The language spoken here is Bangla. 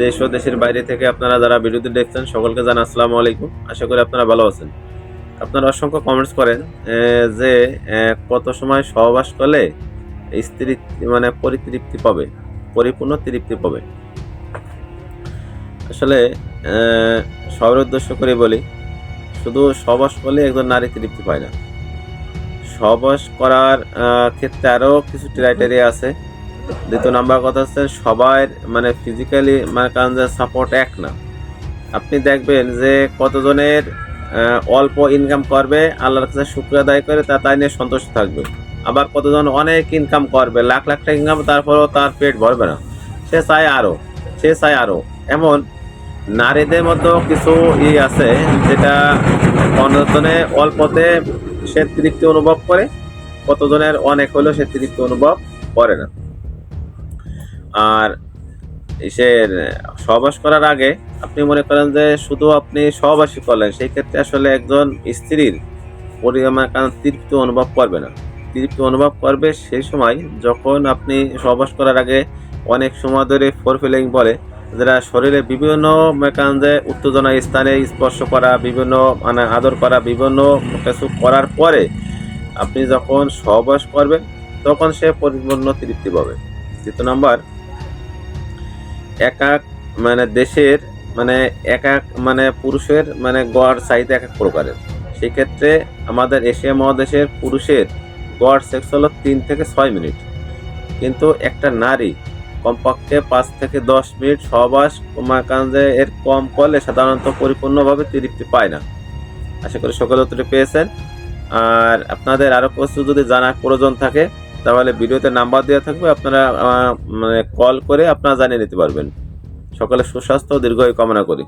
দেশ ও দেশের বাইরে থেকে আপনারা যারা ভিডিওটি দেখছেন, সকলকে জানা আসসালামু আলাইকুম। আশা করি আপনারা ভালো আছেন। আপনারা অসংখ্য কমেন্টস করেন যে কত সময় সহবাস করলে স্ত্রী মানে পরিতৃপ্তি পাবে, পরিপূর্ণ তৃপ্তি পাবে। আসলে সবার উদ্দেশ্য করে বলি, শুধু সহবাস করলে একজন নারী তৃপ্তি পায় না। সহবাস করার ক্ষেত্রে আরও কিছু ক্রাইটেরিয়া আছে। দ্বিতীয় নাম্বার কথা হচ্ছে সবার মানে ফিজিক্যালি মানে কারণ যে সাপোর্ট এক না। আপনি দেখবেন যে কতজনের অল্প ইনকাম করবে, আল্লাহর কাছে শুক্র আদায় করে তা তাই নিয়ে সন্তুষ্ট থাকবে। আবার কতজন অনেক ইনকাম করবে, লাখ লাখ টাকা ইনকাম তারপরেও তার পেট ভরবে না। সে চায় আরও সে চায় আরও এমন নারীদের মধ্যেও কিছু ই আছে যেটা অন্যজনে অল্পতে সে তৃপ্তি অনুভব করে, কতজনের অনেক হলেও সে তৃপ্তি অনুভব করে না। আর সে সহবাস করার আগে আপনি মনে করেন যে শুধু আপনি সহবাসী করলেন, সেই ক্ষেত্রে আসলে একজন স্ত্রীর পরিমাণ কারণ তৃপ্তি অনুভব করবে না। তৃপ্তি অনুভব করবে সেই সময় যখন আপনি সহবাস করার আগে অনেক সময় ধরে ফোর ফিলিং বলে, যারা শরীরে বিভিন্ন মেকান যে উত্তেজনা স্থানে স্পর্শ করা, বিভিন্ন মানে আদর করা, বিভিন্ন কিছু করার পরে আপনি যখন সহবাস করবেন, তখন সে পরিপূর্ণ তৃপ্তি পাবে। দ্বিতীয় নাম্বার এক এক মানে দেশের মানে এক এক মানে পুরুষের মানে গড় চাহিদা এক এক প্রকারের। সেক্ষেত্রে আমাদের এশিয়া মহাদেশের পুরুষের গড় সেক্স হলো তিন থেকে ছয় মিনিট। কিন্তু একটা নারী কমপক্ষে পাঁচ থেকে দশ মিনিট সহবাস কমাকাঞ্জে এর কম করলে সাধারণত পরিপূর্ণভাবে তৃপ্তি পায় না। আশা করি সকলে উত্তরটি পেয়েছেন। আর আপনাদের আরও কিছু যদি জানার প্রয়োজন থাকে তাহলে ভিডিওতে নাম্বার দেওয়া থাকবে, আপনারা মানে কল করে আপনারা জানিয়ে নিতে পারবেন। সকালে সুস্বাস্থ্য দীর্ঘ কামনা করি।